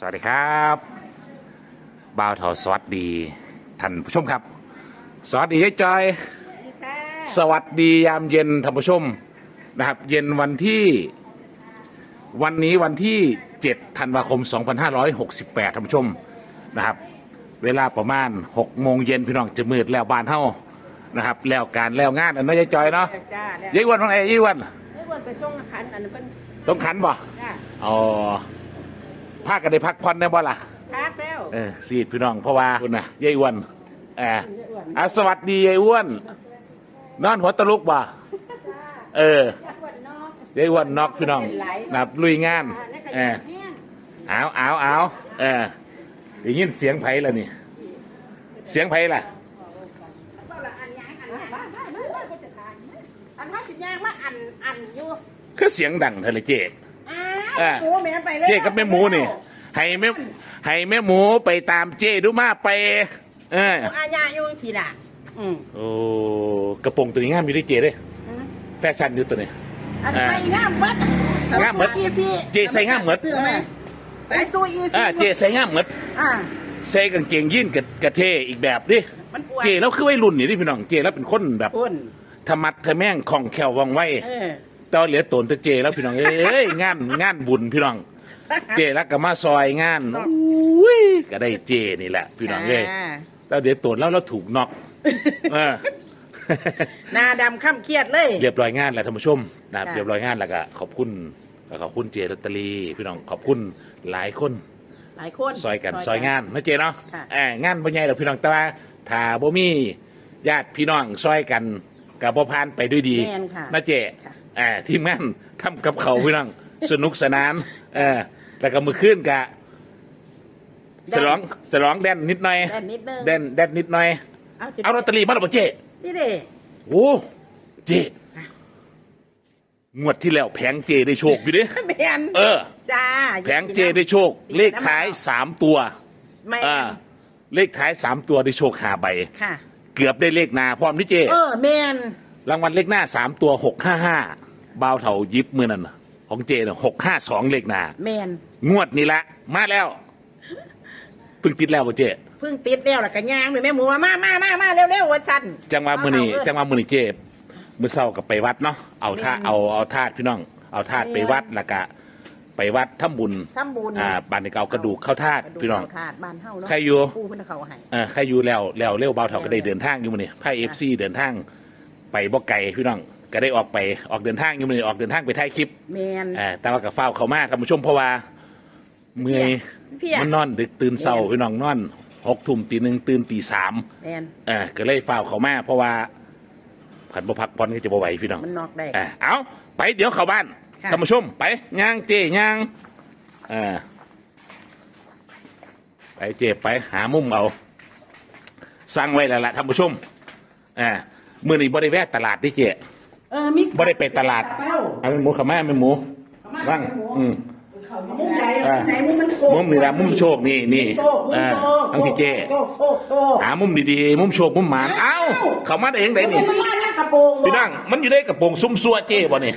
สวัสดีครับบ่าวเถาสวัสดีท่านผู้ชมครับ สวัสดียายจอย สวัสดียามเย็นท่านผู้ชมนะครับ เย็นวันที่ วันนี้วันที่ 7 ธันวาคม 2568ท่านผู้ชมนะครับ เวลาประมาณ6โมงเย็นพี่น้องจะมืดแล้วบ้านเฮานะครับ แล้วการแล้วงานอันน้อยยายจอยเนาะจ้าแล้วยายอ้วันวันไหนยายอ้วันไม่ควรไปส่งอาหารอันนั้นเพิ่นต้องขันบ่จ้าอ๋อ ภาคกันได้พักผ่อนได้บ่ล่ะพักแล้วเออสีดพี่น้องเพราะว่าคุณนะยายอ้วนเอออะสวัสดียายอ้วน นอนหัวตะลุกบ่เออยายอ้วนนอกพี่น้องนับลุยงานเออเอาเอาเอาเออได้ยินเสียงไผ่ละนี่ เสียงไผ่ล่ะอันว่าสิย่างมาอันอันอยู่คือเสียงดังเธอเลยเจ๊ อ้าวหมูแม่ไปเลยเจ๊กับแม่หมูนี่ให้แม่ให้แม่หมูไปตามเจ๊ดูมาไป เอออาญาอยู่สิล่ะอืมโอ้กระโปรงตัวนี้งามอยู่ด้วยเจ๊เด้แฟชั่นอยู่ตัวนี้อันใส่งามเบิดงามเบิดอีซีเจ๊ใส่งามเบิดซื้อไหมไปสู้อีซีอ่าเจใส่งามเหมือนอ่าใส่กางเกงยีนกับกระเทอีกแบบดิมันป่วยเจแล้วคือวัยรุ่นนี่ดิพี่น้องเจแล้วเป็นคนแบบคุณธรรมัดทะแม่งคล่องแคล่วว่องไว เออตอนเหลือตนแต่เจแล้วพี่น้องเอ้ยงานงานบุญพี่น้อง เจแล้วก็มาซอยงานอุ้ยก็ได้เจนี่แหละ พี่น้องเอ้ยตอนเดี๋ยวตนแล้วเราถูกน็อกเออ หน้าดำข้ามเครียดเลย เรียบร้อยงานแล้วท่านผู้ชมนะครับค่ะ เรียบร้อยงานแล้วก็ขอบคุณก็ขอบคุณเจลอตเตอรี่พี่น้องขอบคุณหลายคน หลายคนซอยกันซอยงาน นะเจเนาะค่ะ เอองานบ่ใหญ่ดอกพี่น้องแต่ว่าถ้าบ่มีญาติพี่น้องซอยกันกับบ่ผ่านไปด้วยดีแม่นค่ะนะเจค่ะ เออทีมงานทำกับเขาวพี่น้องสนุกสนานเออแล้วก็มือขึ้นกะสลองสลองแดนนิดหน่อยแดนนิดนึง แดนแดนนิดหน่อย เอาจะเอาลอตเตอรี่มาแล้วบ่เจนี่เด้โอ้เจงวดที่แล้วแผงเจได้โชคอยู่ดิแม่นเออ จ้าแผงเจได้โชค เลขท้ายสามตัวแม่อ่าเลขท้ายสามตัวได้โชคหาใบ ค่ะ เกือบได้เลขหนาพร้อมที่เจ เออแม่นรางวัลเลขหน้าสามตัวหกห้าห้า บาวเถายิบมือนั่นน่ะของเจเนี่ยหกห้าสองเลขหนาแม่นงวดนี้ละมาแล้วเพิ่งติดแล้วบ่เจ เพิ่งติดแล้วล่ะกันยางเลยแม่หมูว่ามามามามาเร็วๆว่าสั่นจังหวะมือนี้เาๆจังหวะมือนี้เจมือเศร้ากับไปวัดเนาะเอาท่าแม่นเอาเอาธาตุพี่น้อง เอาธาตุไปวัดแล้วก็ไปวัดทำบุญทำบุญอ่าบานในเกากระดูกเข้าธาตุกระดูกพี่น้องเข้าถาดบ้านเฮาเนาะใครอยู่ปูเพิ่นเขาให้เออใครอยู่แล้วแล้วเร็วเบาเถาก็ได้เดินทางอยู่มือนี่ไพ่เอฟซีเดินทางไปบ่ไกลพี่น้อง ก็ได้ออกไปออกเดินทางอยู่มือนี่ออกเดินทางไปถ่ายคลิปแม่นเออแต่ว่ากับเฝ้าวเขามาท่านผู้ชมเพราะว่าเมื่อยเพียมันนอนดึกตื่นเศร้าพี่น้องนอนหกทุ่มตีหนึ่งตื่นตีสามแม่นเออก็เลยเฝ้าวเขามาเพราะว่าผันบ่พักผ่อนก็จะบ่ไหวพี่น้องมันนอกได้ เออเอาไปเดี๋ยวเข้าบ้านค่ะ ท่านผู้ชมไปย่างเจย่างเออไปเจไปหามุมเอาสร้างไว้แล้วล่ะท่านผู้ชมเอ่ามื่อนี้บริแวะตลาดดิเจ เออมีบ่ได้ไปตลาดเป้าเอาเป็นหมูขามาเป็นหมูว่างอืมมุมไหนอ่าไหนมุมมันโชคมุมนี่ละมุมโชคนี่นี่โชคมุมอ่าโชคทั้งพี่เจโชคโชคโชคหามุมดีๆ มุมโชคมุมหมานเอ้าเขามาได้เองได้นี่มันมานั่งกระโปรงพี่นั่งมันอยู่ในกระโปรงซุ้มซัวเจ้บ่นี่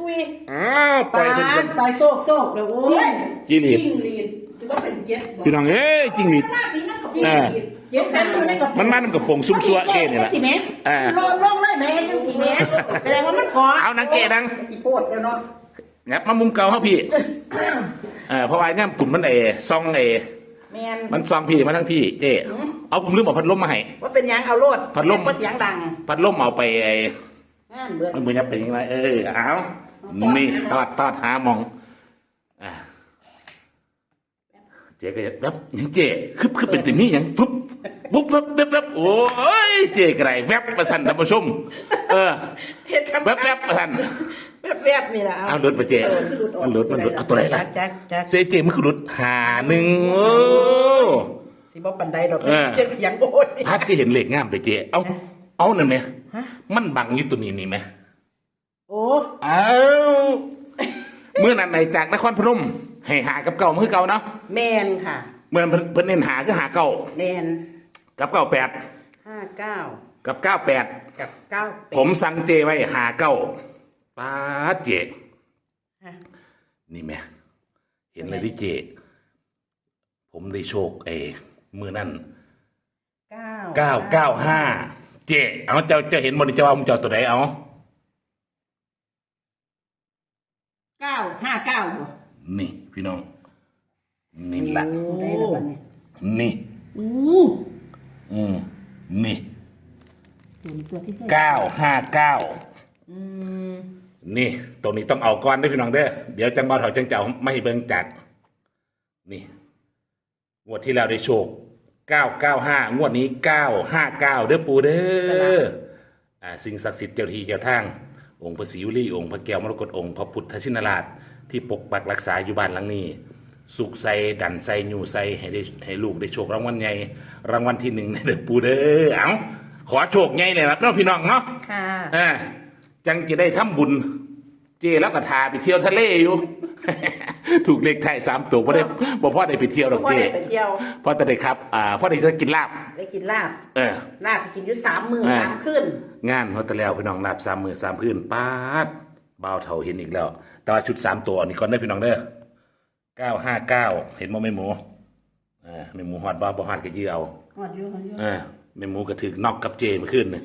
อุ้ยอ้าวปไปล่อยเป็นคนไปโชคโชคเดี๋ยวโอ้ยจีรีดจิ้งหรีดจะว่าเป็นเจ็ดบอกพี่น้องเอ้ยจริงดิมาสินั่งกระโปรง เออเจ็ดฉันอยู่ในกระโปรงมันมาในกระโปรงซุ้มซัวเก้นี่แหละ สิแม่อ่าลงลงเลยแม่ยังสิแม่แสดงว่ามันขอเอานางเก้นาง สิโพดเดี๋ยวเนาะงับมามุมเก่าเฮาพี่เออเพราะว่าง่ามปุ่นมันเอซองเอแมนมันซองพี่มาทั้งพี่เจ้เอาผมลืมเอาพัดลมมาให้ ว่าเป็นหยังเอาโลดพัดลมเพราะเสียงดังพัดลมเอาไปไอ้งานเบื่อมันเหมือนจะเป็นยังไงเออเอานี่ตอดตอดหาหมองอ่า เจ๊ก็จะแบบหยังเจ๊คือคือเป็นติมี่หยังฟึบปุ๊บแวบแวบแวบโอ้ยเจ๊กระไรแวบประสันท่านผู้ชมเออเฮ็ดคำแวบแวบประสันแวบแวบนี่แหละเอาหลุดไปเจ๊ออหลุดออกมันหลุดมันหลุดเอาตัวไหนล่ะจักจักเซเจ๊มันคือหลุดหาหนึ่งโอ้สิบ่ปันไดดอกเออเสียงเสียงโอ้ยพัดที่เห็นเหล็กงามไปเจ๊เอาเอานั่นไหมฮะมันบังอยู่ตัวนี้นี่ไหมโอ้เอา เมื่อนั้นในจากนครพนมให้หากับเก่ามือเก่าเนาะแมนค่ะ เมื่อนั้นเพิ่นเพิ่นเน้นหาคือหาเก่าแมนกับเก่าแปดห้าเก้ากับเก้าแปดกับเก้าแปดผมสั่งเจไว้หาเก้าป้าดเจ ฮะนี่แม่เห็นเลยที่เจ ผมได้โชคเอมือนั่นเก้าเก้าเก้าห้าเจ เอาเจ้าเจ้าเห็นบนนี้เจ้าว่ามึงเจ้าตัวไหนเอา เก้าห้าเก้าบ่นี่ พี่น้อง นี่ละได้แล้วบัดนี้นี่ อู้อืมนี่ตัวนี้ตัวที่เก้าห้าเก้าอืมนี่ ตรงนี้ต้องเอาก้อนด้วยพี่น้องเด้อเดี๋ยวจังบ่าวเถาจังเจ้าไม่ให้เบิ่งจัดนี่งวดที่แล้วได้โชคเก้าเก้าห้างวดนี้เก้าห้าเก้าเด้อปูเด้ออ่าสิ่งศักดิ์สิทธิ์เจ้าที่เจ้าทาง องค์พระศิวลีองค์พระแก้วมรกตองค์พระพุทธชินราช ที่ปกปักรักษาอยู่บ้านหลังนี้ สุขใส่ดันใส่อยู่ใส่ให้ได้ให้ลูกได้โชครางวัลใหญ่รางวัลที่หนึ่งในเด้อปูเด้อเอาขอโชคใหญ่เลยนะเนาะพี่น้องเนาะค่ะอ่าจังจะได้ทำบุญ เจแล้วก็ทาไปเที่ยวทะเลอยู่ ถูกเลขไทายสามตัวพ่ได้บ่พ่อได้ไปเที่ยวดอกพ่อเจได้ไปเที่ยวพ่อแต่ได้ครับอ่าพ่อได้จะกินลาบ ได้กินลาบเออ ลาบกินอยู่สามมืออ่าสามขึ้นงานเขาแต่แล้วพี่น้องลาบสามมือสามพื้นป้าดบ่าวเท่าเห็นอีกแล้ว แต่ว่าชุดสามตัวนี่ก่อนได้อพี่น้องเด้อเก้าห้าเก้าเห็นบ่แม่หมูอ่าแม่หมูฮอดบ่บ่ฮอดก็ยื้อเอา หอดอยู่หอดอยู่เออแม่หมูก็ถึกนอกกับเจเมื่อคืนนี่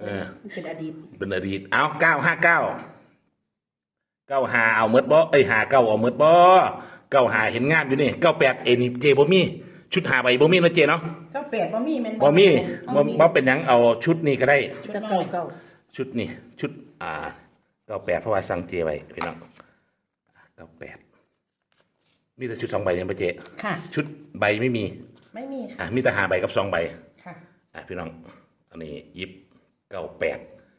เออมันเป็นอดีต เป็นอดีตเอาเก้าห้าเก้า เก้าหาเอาเมดบ่เอ้ยหาเก้าเอาเมดบ่เก้าหาเห็นงามอยู่นี่เก้าแปดเอ็นี่เจบ่มีชุดหาใบบ่มีนะเจเนาะเก้าแปดบ่มีแมันบ่มีบ่มีบ่เป็นหยังเอาชุดนี้ก็ได้ จะเก้าเก้าชุดนี้ชุดอ่าเก้าแปดเพราะว่าสั่งเจไว้พี่น้องเก้าแปดมีแต่ชุดสองใบเนี่ยปะเจค่ะ ชุดใบไม่มีไม่มีค่ะอะมีแต่หาใบกับสองใบ ค่ะอะพี่น้องอันนี้ยิบเก้าแปด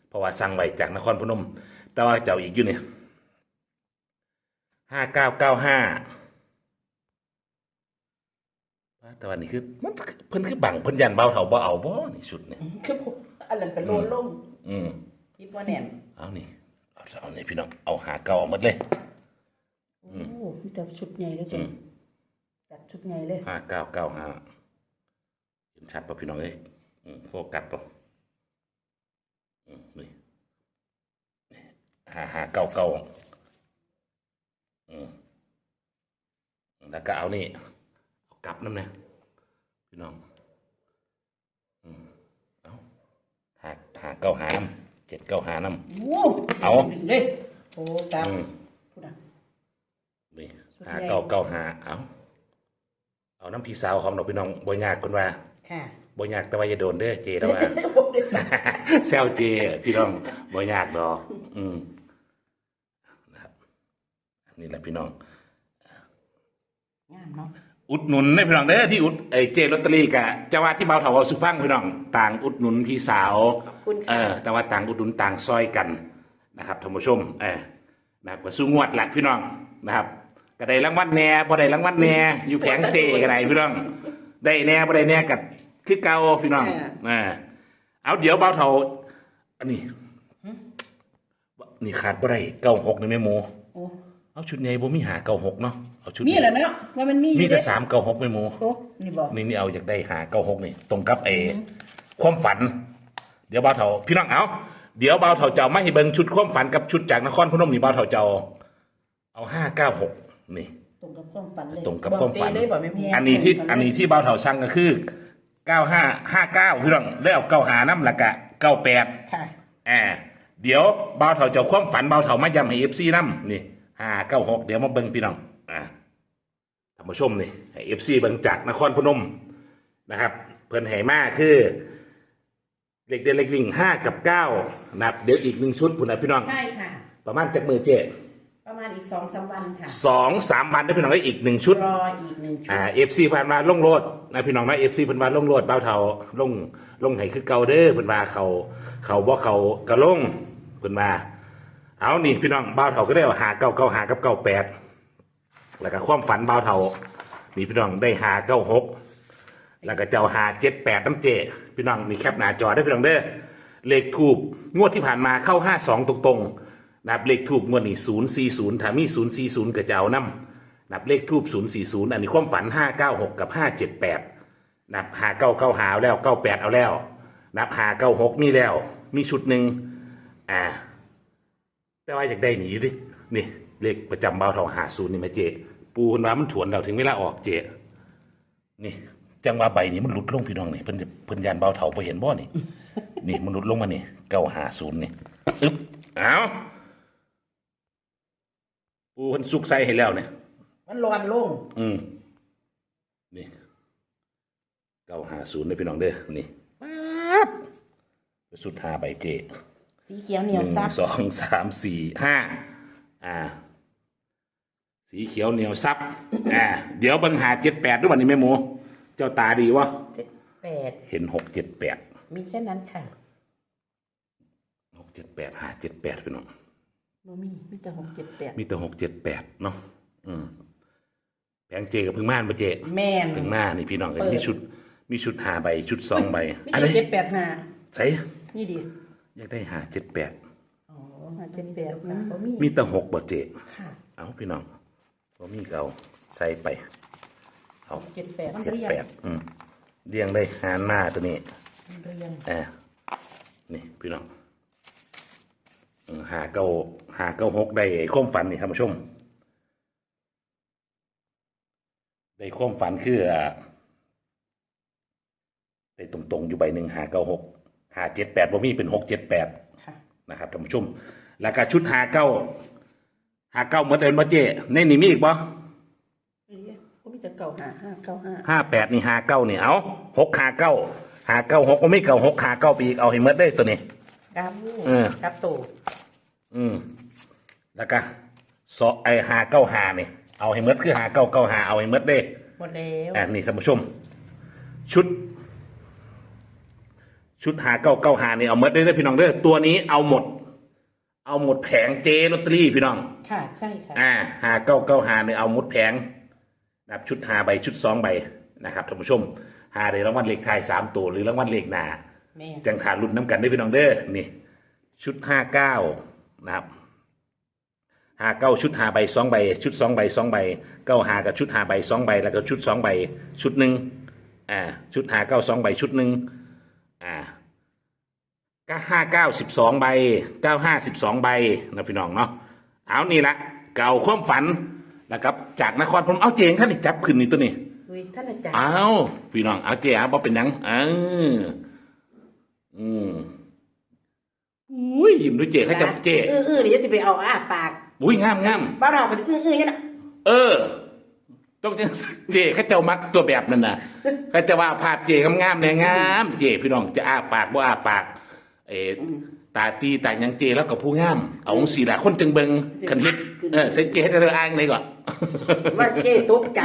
เพราะว่าสั่งไว้จากนครพนม แต่ว่าเจ้าอีกอยู่เนี่ย ห้าเก้าเก้าห้าแต่วันนี้คือมันเพิ่นคือบังเพิ่นยันเบาเถาบ่เอาบ่นี่ชุดนี่คือผมอันนั้นเป็นโลนลงอืมคิดว่าแน่นเอานี่เอาเอานี่พี่น้องเอาหาเก้าเอาหมดเลยโอ้มีแต่ชุดใหญ่เลยจ้ะจัดชุดใหญ่เลยห้าเก้าเก้าห้าเห็นชัดป่ะพี่น้องเอ้ยอืมโฟกัสป่ะอืมนี่ห้าห้าเก้าเก้าอืม แล้วก็เอานี่เอากลับน้ำเนี่ยพี่น้องอืมเอาหาหาเก้าหาน้ำเจ็ดเก้าหาน้ำโอ้เอาเด้โอ้ตามอืมพูดอะนี่สุดหาใหญ่เก้าเก้าหาเอาเอาน้ำพี่สาวของดอกพี่น้องบ่ยากคนว่าค่ะบ่ยากแต่ว่าอย่าโดนเด้อเจแล้วว่าโอ้ได้สามแซวเจพี่น้องบ่ยากดอก อืมนะครับนี่แหละพี่น้องงาม เนาะอุดหนุนให้พี่น้องเด้อที่อุดไอเจลอตเตอรี่กะจะว่าที่เบาเถาเอาสุฟังพี่น้องต่างอุดหนุนพี่สาวขอบคุณเอค่ะอแต่ว่าต่างอุดหนุนต่างซอยกันนะครับท่านผู้ชมเออนะครับก็สู้งวดหลักพี่น้องนะครับก็ได้รางวัลแหน่บ่ได้รางวัลแหน่อยู่แผงเจก็ได้พี่น้อง ได้แหน่บ่ได้แหน่กัคือเก่าพี่น้องเออเอาเดี๋ยวเบาเถาอันนี้นี่ขาดบ่ได้เก้าหกนี่แม่หมูโอ้ เอาชุดใหญ่บ่มีหาเก้าหกเนาะเอาชุดนี่แหละเนาะว่ามันมีอยู่มีแต่เด้สามเก้าหกแม่หมูโอ้นี่บอกนี่นี่เอาอยากได้หาเก้าหกนี่ ตรงกับเอความฝัน เดี๋ยวบ่าวเถาพี่น้องเอาเดี๋ยวบ่าวเถาเจ้าไม่ให้เบิ่งชุดความฝันกับชุดจากนครพนมนี่บ่าวเถาเจ้าเอาห้าเก้าหกนี่ ตรงกับความฝันเลยตรงกับความฝัน บอกเป๊ะเลยบอกไม่มีอันนี้ที่อันนี้ที่บ่าวเถาสั่งก็คือเก้าห้าห้าเก้าพี่น้องแล้วเอาเก้าหาน้ำละกะเก้าแปดค่ะ อ่าเดี๋ยวบ่าวเถาเจ้าความฝันบ่าวเถามาย้ำให้เอฟซีน้ำนี่ ห้าเก้าหกเดี๋ยวมาเบิ่งพี่น้องอ่าท่านผู้ชมนี่ให้เอฟซีเบิ่งจากนครพนมนะครับ เพิ่นให้มาคือเล็กเด่นเล็กวิ่งห้ากับเก้านะครับเดี๋ยวอีกหนึ่งชุดพุ่นนะพี่น้อง ใช่ค่ะ ประมาณจากมือเจประมาณอีกสองสามวันค่ะสองสามวันได้พี่น้องได้อีกหนึ่งชุด รออีกหนึ่งชุดอ่าเอฟซีผ่านมาลงโลดนะพี่น้องนะเอฟซีเพิ่นว่าลงโลดเบ้าเทาลงลงให้คือเก่าเด้อเพิ่นว่าเขาเขาบ่เขากระลงเพิ่นว่า เอานี่พี่น้องบ้าวเทาก็ได้เอาหาเก้าเก้าหากับเก้าแปดแล้วก็ความฝันบ้าวเทานี่พี่น้องได้หาเก้าหกแล้วก็เจ้าหาเจ็ดแปดน้ำเจ พี่น้องมีแคปหน้าจอได้พี่น้องเด้อเลขถูกงวดที่ผ่านมาเข้าห้าสองตรงๆนับเลขถูกงวดนี้ศูนย์สี่ศูนย์ถามีศูนย์สี่ศูนย์ก็จะเอานำนับเลขทูบ040 อันนี้ความฝัน 596 กับ 578 นับหาเก้าเก้าหาแล้ว 98 เอาแล้ว นับหาเก้าหกมีแล้ว มีชุดหนึ่งอ่า แต่ว่าอยากได้หนีดินี่เลขประจำเบาเท่าหาศูนย์นี่แม่เจ ปูคนว่ามันถวนเราถึงเวลาออกเจ นี่จังว่าใบนี้มันหลุดลงพี่น้องนี่เพิ่นเพิ่นยานเบาเถาไปเห็นบ่นี่ นี่มันหลุดลงมานี่เก้าหาศูนย์นี่อึ๊บเอาปูเพิ่นสุกใส่ให้แล้วเนี่ยมันร้อนลง อืมนี่เก้าหาศูนย์เลยพี่น้องเด้อนี่ปั๊บสุดหาใบเจ สีเขียวเหนีหยวนึ่งซับสองสามสี่ห้าอ่า สีเขียวเหนียวซับ อ่า เดี๋ยวเบังหาเจ็ดแปดด้วยวันนี้แม่หมู เจ้าตาดีวะเจ็ดแปดเห็นหกเจ็ดแปดมีแค่นั้นค่ะหกเจ็ดแปดหาเจ็ดแปดพี่น้องโนมีมีแต่หกเจ็ดแปดมีแต่หกเจ็ดแปดเนาะอืมแพงเจกับพึ่งม่านปะเจแม่น พึ่งม่านนี่พี่น้องกันเปิด มีชุด มีชุดหาใบชุดสองใบมีอะไรแต่เจ็ดแปดห้าใส่นี่ดิ อยากได้หาเจ็ดแปดอ๋อห้าเจ็ดแปดนะบ่มีมีแต่หกบ่เจค่ะเอาพี่น้องบ่มีเก่าใส่ไป เอาเจ็ดแปดมันเจ็ดเรียงแปดอืมเรียงเลยหารหน้าตัวนี้ มันเรียงอ่านี่พี่น้องเออหาเก้าหาเก้าหกได้ความฝันนี่ท่านผู้ชม ได้ความฝันคืออ่าได้ตรงๆอยู่ใบหนึ่งหาเก้าหก หาเจ็ดแปดบ่มีเป็นหกเจ็ดแปดค่ะนะครับท่านผู้ชม แล้วก็ชุดหาเก้าหาเก้าเหมือนเดิมบ่เจในนี่มีอีกบ่นี่ก็มีแต่เก่าห้าห้าเก้าห้าห้าแปดนี่หาเก้านี่เอาหกหาเก้าหาเก้าหกก็ไม่เก้าหกหาเก้าไปอีกเอาให้เมดได้ตัวนี้กับเออ กับโตอืมแล้วก็สอไอหาเก้าหานี่เอาให้เมดคือหาเก้าเก้าหาเอาให้เมดได้หมดแล้วอ่านี่ท่านผู้ชม ชุด ชุดหาเก้าเก้าหานี่เอาเมดได้เลยพี่น้องเด้อตัวนี้เอาหมด เอาหมดแผงเจลอตเตอรี่พี่น้อง ค่ะ ใช่ค่ะ อ่าหาเก้าเก้าหาเนี่ยเอามุดแผงนะครับชุดหาใบชุดสองใบนะครับท่านผู้ชมหาได้รางวัลเลขท้ายสามตัวหรือรางวัลเลขหนาแม่จังขารุ่นน้ำกันได้พี่น้องเด้อนี่ ชุดห้าเก้านะครับหาเก้าชุดหาใบสองใบ ชุดสองใบสองใบเก้าหากับชุดหาใบสองใบแล้วก็ชุดสองใบ ชุดหนึ่งอ่าชุดหาเก้าสองใบชุดหนึ่ง อ่าก็ห้าเก้าสิบสองใบเก้าห้าสิบสองใบนะพี่น้องเนาะเอานี่ละเก่าความฝันนะครับ จากนครพนมเอาเจงท่านนี่จับขึ้นนี่ตัวนี้ดุยท่านอาจารย์เอาพี่น้องเอาเจ๊อาบ่เป็นหยังเอออืมอุ้ยยิ้มด้วยเจ๊เขาจะเจ๊อื้ออื้อเดี๋ยวจะไปเอาอ้าปากอุ้ยงามงามบ้านเรากันอื้ออื้อกันนะเออ ต้องจังเจ๊เขาเจ้ามักตัวแบบนั้นน่ะเขาจะว่าภาพเจ๊งามๆเนี่ยงามเจ๊พี่น้องจะอ้าปากบ่อ้าปาก เออตาตีตาหยังเจ๊แล้วก็ผู้งาม เอาสีละคนจึงเบิงคันเฮ็ดเออเซ็เจ๊ให้เธออ้างเลยก่อน ว่าเจ๊ตกใจ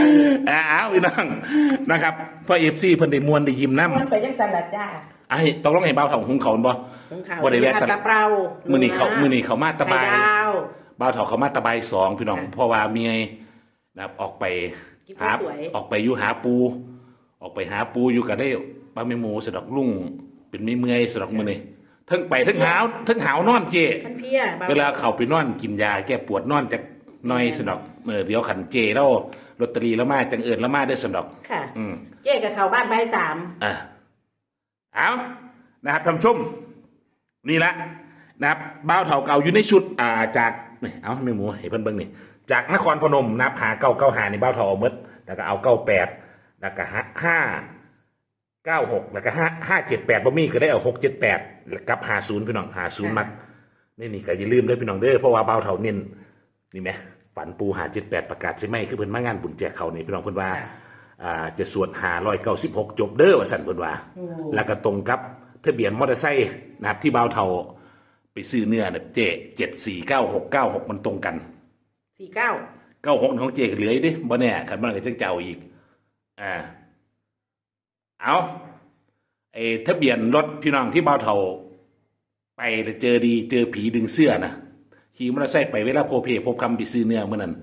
อ้าวพี่น้องนะครับเพราะเอฟซีเพิ่นได้มวนได้ยิ้มน้ำมันไปจังสันละจ้าไอ้ต้องร้องให้เบาเถาหุงเขาบ่ของเขาบ่ได้แวะตะเปรามือนี้เขามือนี้เขามาตะบายไข่ดาวเบาเถาเขามาตะบายสองพี่น้องค่ะเพราะว่าเมียนะครับออกไป กินหาข้าวสวย ออกไปอยู่หาปู ออกไปหาปูอยู่ก็ได้ปลาเมหมูสะดอกลุ่งเป็นไม่เมื่อยสะดอกมือนี่ทั้งไปทั้งหาวทั้งหาวนอนเจท่านเพียบเวลาเขาไปนอนกินยาแก้ปวดนอนจากหน้อยสะดอกเออเดี๋ยวขันเจแล้วลอตเตอรี่แล้วมาจังเอิญแล้วมาได้สะดอก ค่ะ อืม เจ๊กับเขาบ้านใบสามอะเอานะครับท่านผู้ชม นี่ละนะครับบ้าวเถาเก่าอยู่ในชุด อ่าจากนี่เอาไม่หมูให้เพิ่นเบิ่งนี่ จากนครพนมนะครับหาเก้าเก้าหาในบ้าวเถาเอาหมดแล้วก็เอาเก้าแปดแล้วก็ห้าห้าเก้าหกแล้วก็ห้าห้าเจ็ดแปดบ่มีก็ได้เอาหกเจ็ดแปดแล้วกับหาศูนย์พี่น้องหาศูนย์มักนี่นี่ก็อย่าลืมเด้อพี่น้องเด้อเพราะว่าบ้าวเถาเน้นนี่ไหมฝันปูหาเจ็ดแปดประกาศใช่ไหมคือเพิ่นมางานบุญแจกเขานี่พี่น้องเพิ่นว่าอ่าจะสวดหาร้อยเก้าสิบหกจบเด้อว่าสันเพิ่นว่า แล้วก็ตรงกับทะเบียนมอเตอร์ไซค์นะครับที่บ่าวเทาไปซื้อเนื้อเนี่ยเจเจ็ดสี่เก้าหกเก้าหกมันตรงกัน สี่เก้าเก้าหกของเจก็เหลืออยู่ดิบ่แน่ขันมันก็จะเจ้าอีก อ่า เอาไอ้ทะเบียนรถพี่น้องที่บ่าวเทาไปแล้วเจอดีเจอผีดึงเสื้อนะขี่มอเตอร์ไซค์ไปเวลาโพเพพบคำไปซื้อเนื้อเมื่อนั้น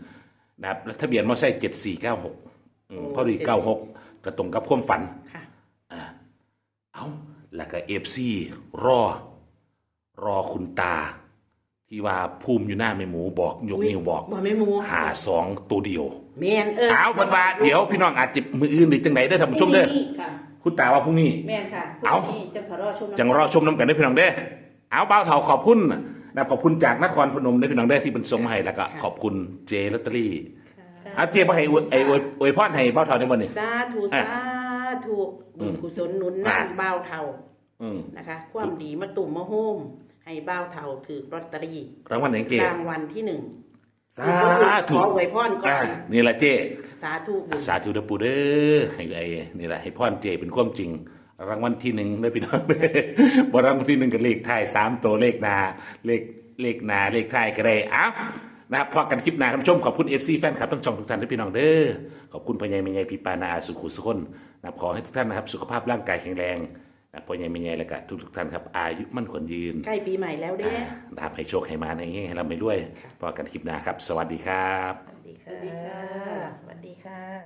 นะครับแล้วทะเบียนมอเตอร์ไซค์เจ็ดสี่เก้าหกพอดีเก้าหกก็ตรงกับความฝันค่ะเอาแล้วก็เอฟซีรอ รอคุณตา ที่ว่าภูมิอยู่หน้าแม่หมูบอกยกนิ้วบอกบอกไม่มูหาสองตัวเดียวแมนเออเอาเพิ่นว่าเดี๋ยวพี่น้องอาจจะมืออื่นหรือจังไหนได้อท่านผู้ชมเด้อค่ะ คุณตาว่าพรุ่งนี้ แมนค่ะเอาพรุ่งนี้จะทะเลาะชมน้ำจังรอชมน้ำกันได้อพี่น้องเด้อเอาเบ้าเถาขอบคุณนะขอบคุณจากนครพนมได้อพี่น้องเด้อที่เป็นส่งมาให้แล้วก็ขอบคุณเจลอตเตอรี่เอาเจี๊ยบมาให้อวยไอ้อวยอวยพรให้เบ้าเท่าได้บ่นี่ สาธุอะสาธุบุญกุศลหนุนอะ นำบ่าวเท่าอืม นะคะ ความดีมาตุ่มมาโฮม ให้บ่าวเท่าถือลอตเตอรี่รางวัลไหนเจ๊รางวัลที่หนึ่งสาธุขออวยพรก่ออ่านนี่แหละเจ๊สาธุบุญสาธุเด้อปู่เด้อให้ไอ้นี่แหละให้พรเจเป็นความจริง รางวัลที่หนึ่งได้อพี่น้องบ่รางวัลที่หนึ่งกับเลขท้ายสามตัวเลขหนาเลขเลขหนาเลขท้ายก็ได้เอ้านะครับพอกันคลิปหน้าท่านผู้ชมขอบคุณ FC แฟนคลับทั้งช่องทุกท่านที่พี่น้องเด้อขอบคุณพ่อใหญ่แม่ใหญ่พี่ปานาอาสุขุสุคนนะครับขอให้ทุกท่านนะครับสุขภาพร่างกายแข็งแรง นะพ่อใหญ่แม่ไงญ่แล้วกทุกท่านครับ อายุมั่นขวัญยืนใกล้ปีใหม่แล้วเด้อ นะให้โชคให้มาในเงี้ยให้เราไปด้วยพอกันคลิปหน้าครับ สวัสดีครับ สวัสดีค่ะสวัสดีค่ะ